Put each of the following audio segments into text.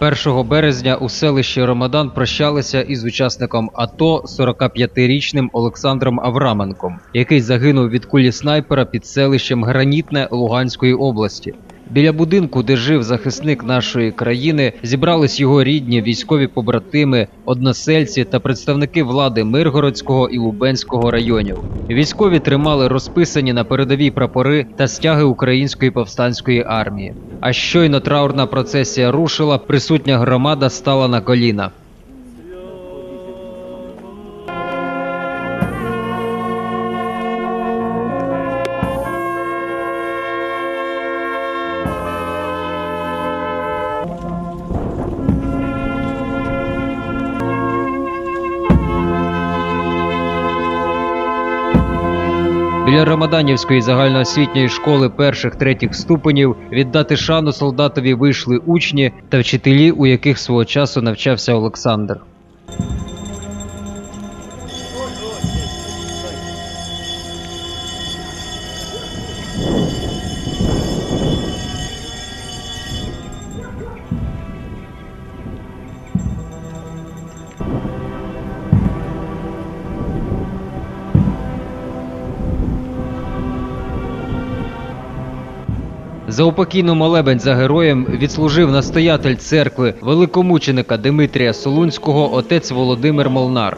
1 березня у селищі Ромадан прощалися із учасником АТО 45-річним Олександром Авраменком, який загинув від кулі снайпера під селищем Гранітне Луганської області. Біля будинку, де жив захисник нашої країни, зібрались його рідні, військові побратими, односельці та представники влади Миргородського і Лубенського районів. Військові тримали розписані на передовій прапори та стяги української повстанської армії. А щойно траурна процесія рушила, присутня громада стала на коліна. Біля Рамаданівської загальноосвітньої школи перших третіх ступенів віддати шану солдатові вийшли учні та вчителі, у яких свого часу навчався Олександр. За упокійну молебень за героєм відслужив настоятель церкви великомученика Димитрія Солунського отець Володимир Молнар.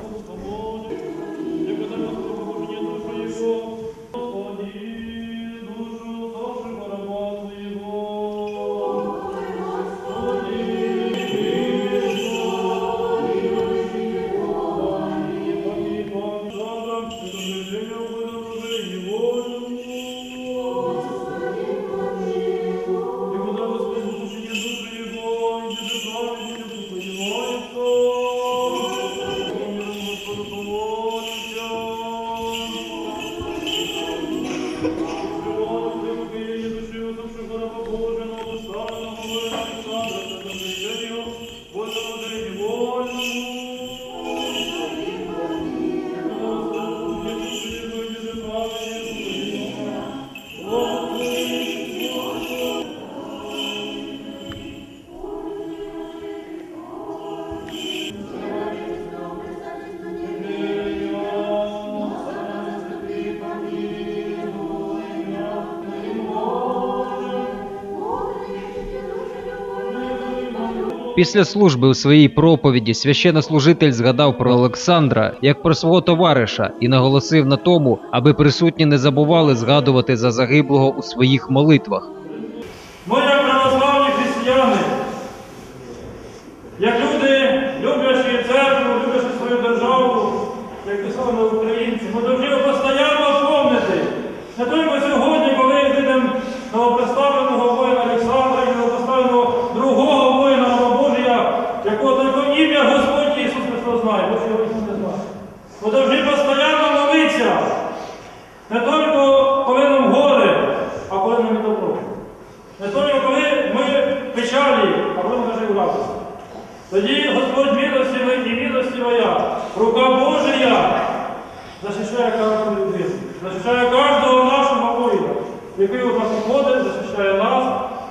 Після служби у своїй проповіді священнослужитель згадав про Олександра як про свого товариша і наголосив на тому, аби присутні не забували згадувати за загиблого у своїх молитвах. Ми, як православні християни, як люди, люблячі церкву, люблячі свою державу, як писали ми українці, ми повинні постійно помнити. Не тільки сьогодні, коли видимо новопредставленого воїна Олександра і новопредставленого другого воїна Новобожія, якого тільки ім'я Господь Ісус Христос знає, бо його ніхто не знає. Ми повинні постійно молитися. Не тільки коли нам горе, а коли нам і добро. Не тільки коли ми в печалі, а радості. Тоді Господь милостивий і милостивая, рука Божия захищає кожну людину, захищає кожного нашого воїна, який у нас уходить, захищає нас,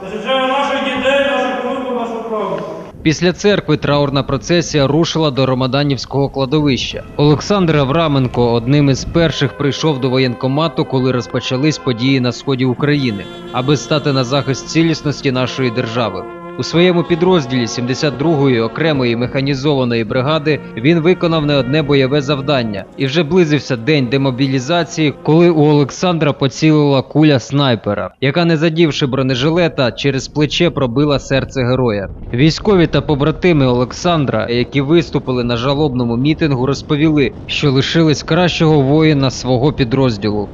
захищає наших дітей, наших внуків, наших правнуків. Після церкви траурна процесія рушила до Ромаданівського кладовища. Олександр Авраменко одним із перших прийшов до воєнкомату, коли розпочались події на сході України, аби стати на захист цілісності нашої держави. У своєму підрозділі 72-ї окремої механізованої бригади він виконав не одне бойове завдання і вже близився день демобілізації, коли у Олександра поцілила куля снайпера, яка, не задівши бронежилета, через плече пробила серце героя. Військові та побратими Олександра, які виступили на жалобному мітингу, розповіли, що лишились кращого воїна свого підрозділу.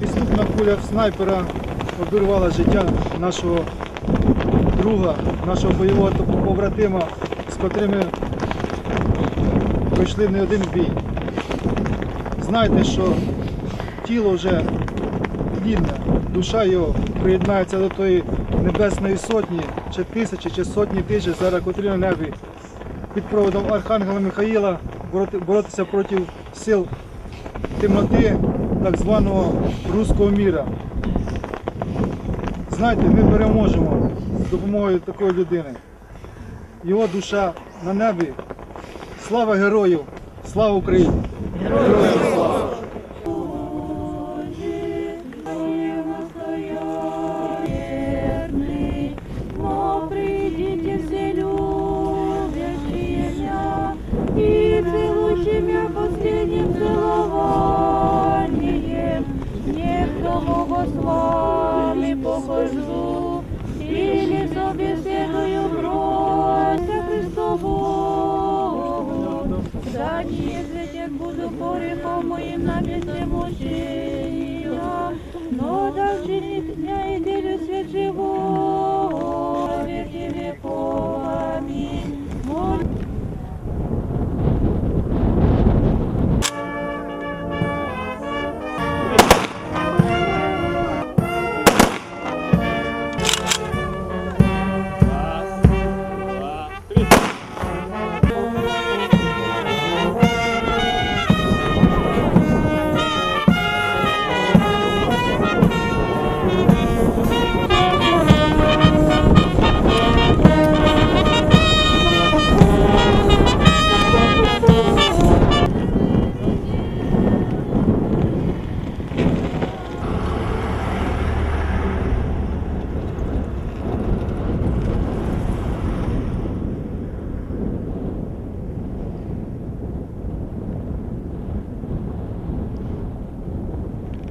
Підступна куля снайпера обірвала життя нашого друга, нашого бойового побратима, з котрими пройшли не один бій. Знайте, що тіло вже тлінне, душа його приєднається до тої небесної сотні, чи тисячі, чи сотні тисяч, зараз котрі на небі під проводом Архангела Михаїла боротися проти сил темноти так званого руського міра. Знаєте, ми переможемо з допомогою такої людини. Його душа на небі. Слава герою! Слава Україні! Героям гріхом моїм напісним учиню, но так чинить дня і ділю світ живу.